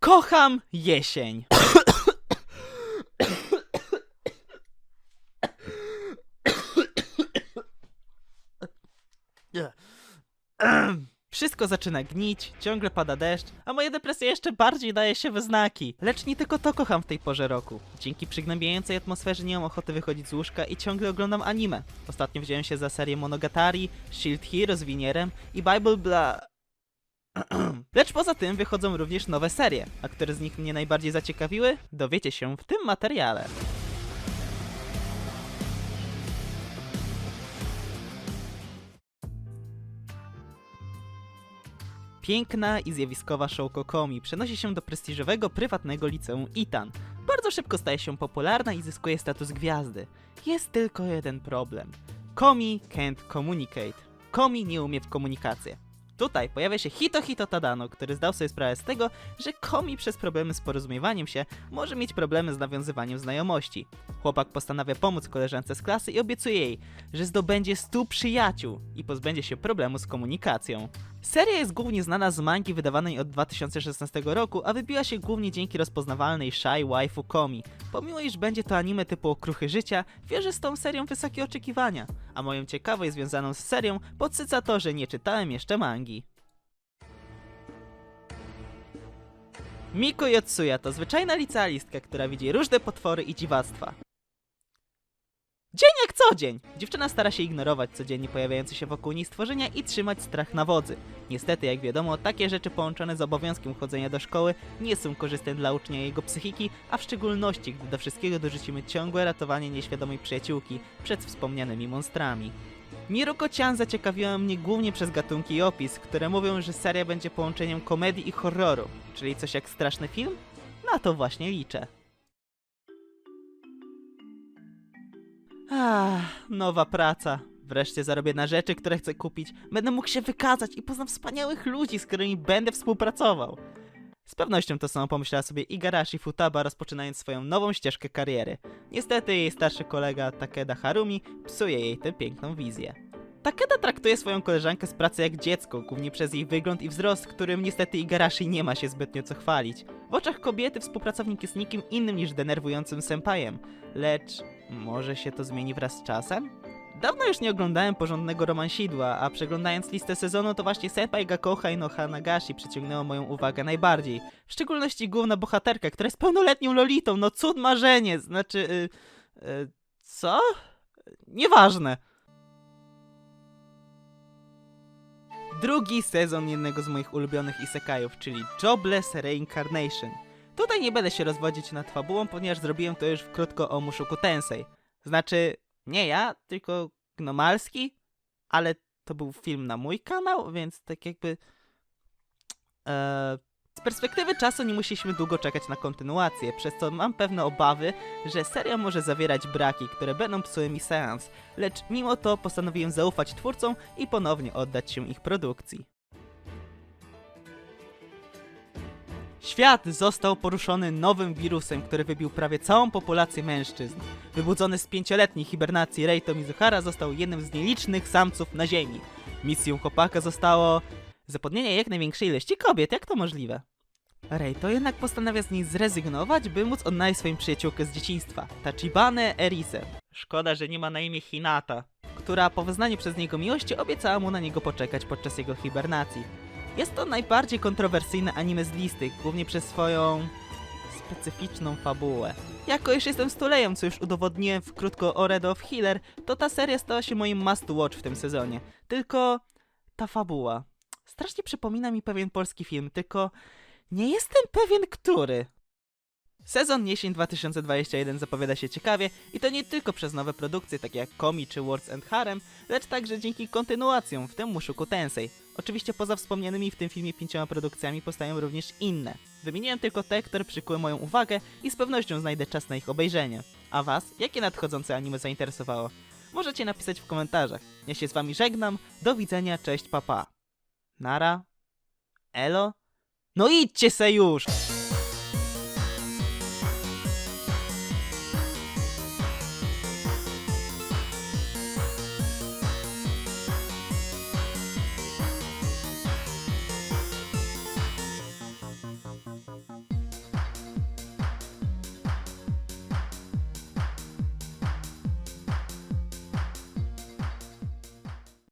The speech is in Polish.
Kocham jesień. Wszystko zaczyna gnić, ciągle pada deszcz, a moja depresja jeszcze bardziej daje się we znaki. Lecz nie tylko to kocham w tej porze roku. Dzięki przygnębiającej atmosferze nie mam ochoty wychodzić z łóżka i ciągle oglądam anime. Ostatnio wziąłem się za serię Monogatari, Shield Hero z Winierem i Bible Bla... Lecz poza tym wychodzą również nowe serie, a które z nich mnie najbardziej zaciekawiły, dowiecie się w tym materiale. Piękna i zjawiskowa Shouko Komi przenosi się do prestiżowego prywatnego liceum Itan. Bardzo szybko staje się popularna i zyskuje status gwiazdy. Jest tylko jeden problem. Komi can't communicate. Komi nie umie w komunikację. Tutaj pojawia się Hito Hito Tadano, który zdał sobie sprawę z tego, że Komi przez problemy z porozumiewaniem się może mieć problemy z nawiązywaniem znajomości. Chłopak postanawia pomóc koleżance z klasy i obiecuje jej, że zdobędzie 100 przyjaciół i pozbędzie się problemu z komunikacją. Seria jest głównie znana z mangi wydawanej od 2016 roku, a wybiła się głównie dzięki rozpoznawalnej Shy Waifu Komi. Pomimo iż będzie to anime typu okruchy życia, wierzę z tą serią wysokie oczekiwania, a moją ciekawość związaną z serią podsyca to, że nie czytałem jeszcze mangi. Miko Yotsuya to zwyczajna licealistka, która widzi różne potwory i dziwactwa. Dzień jak co dzień! Dziewczyna stara się ignorować codziennie pojawiające się wokół niej stworzenia i trzymać strach na wodzy. Niestety, jak wiadomo, takie rzeczy połączone z obowiązkiem chodzenia do szkoły nie są korzystne dla ucznia i jego psychiki, a w szczególności, gdy do wszystkiego dorzucimy ciągłe ratowanie nieświadomej przyjaciółki przed wspomnianymi monstrami. Miruko-chan zaciekawiła mnie głównie przez gatunki i opis, które mówią, że seria będzie połączeniem komedii i horroru, czyli coś jak straszny film? Na to właśnie liczę. Ah, nowa praca. Wreszcie zarobię na rzeczy, które chcę kupić. Będę mógł się wykazać i poznam wspaniałych ludzi, z którymi będę współpracował. Z pewnością to samo pomyślała sobie Igarashi Futaba, rozpoczynając swoją nową ścieżkę kariery. Niestety jej starszy kolega Takeda Harumi psuje jej tę piękną wizję. Takeda traktuje swoją koleżankę z pracy jak dziecko, głównie przez jej wygląd i wzrost, którym niestety Igarashi nie ma się zbytnio co chwalić. W oczach kobiety współpracownik jest nikim innym niż denerwującym senpajem, lecz może się to zmieni wraz z czasem? Dawno już nie oglądałem porządnego romansidła, a przeglądając listę sezonu to właśnie Senpai Gakohai no Hanagashi przyciągnęło moją uwagę najbardziej. W szczególności główna bohaterka, która jest pełnoletnią lolitą, no cud marzenie, znaczy... Yy, yy, co? Nieważne. Drugi sezon jednego z moich ulubionych isekajów, czyli Jobless Reincarnation. Tutaj nie będę się rozwodzić nad fabułą, ponieważ zrobiłem to już krótko o Mushoku Tensei. Znaczy, nie ja, tylko Gnomalski, ale to był film na mój kanał, więc tak jakby... E, z perspektywy czasu nie musieliśmy długo czekać na kontynuację, przez co mam pewne obawy, że seria może zawierać braki, które będą psuły mi seans, lecz mimo to postanowiłem zaufać twórcom i ponownie oddać się ich produkcji. Świat został poruszony nowym wirusem, który wybił prawie całą populację mężczyzn. Wybudzony z pięcioletniej hibernacji Reito Mizuhara został jednym z nielicznych samców na Ziemi. Misją chłopaka zostało zapodnienie jak największej ilości kobiet. Jak to możliwe? Reito jednak postanawia z niej zrezygnować, by móc odnaleźć swoją przyjaciółkę z dzieciństwa, Tachibane Erise. Szkoda, że nie ma na imię Hinata, która po wyznaniu przez niego miłości obiecała mu na niego poczekać podczas jego hibernacji. Jest to najbardziej kontrowersyjne anime z listy, głównie przez swoją specyficzną fabułę. Jako iż jestem stulejem, co już udowodniłem w krótko o Red of Healer, to ta seria stała się moim must watch w tym sezonie. Tylko ta fabuła. Strasznie przypomina mi pewien polski film, tylko nie jestem pewien który. Sezon jesień 2021 zapowiada się ciekawie i to nie tylko przez nowe produkcje takie jak Komi czy Words and Harem, lecz także dzięki kontynuacjom, w tym Mushoku Tensei. Oczywiście poza wspomnianymi w tym filmie pięcioma produkcjami powstają również inne. Wymieniłem tylko te, które przykuły moją uwagę i z pewnością znajdę czas na ich obejrzenie. A was, jakie nadchodzące anime zainteresowało? Możecie napisać w komentarzach. Ja się z wami żegnam, do widzenia, cześć, papa. Nara? Elo? No idźcie se już!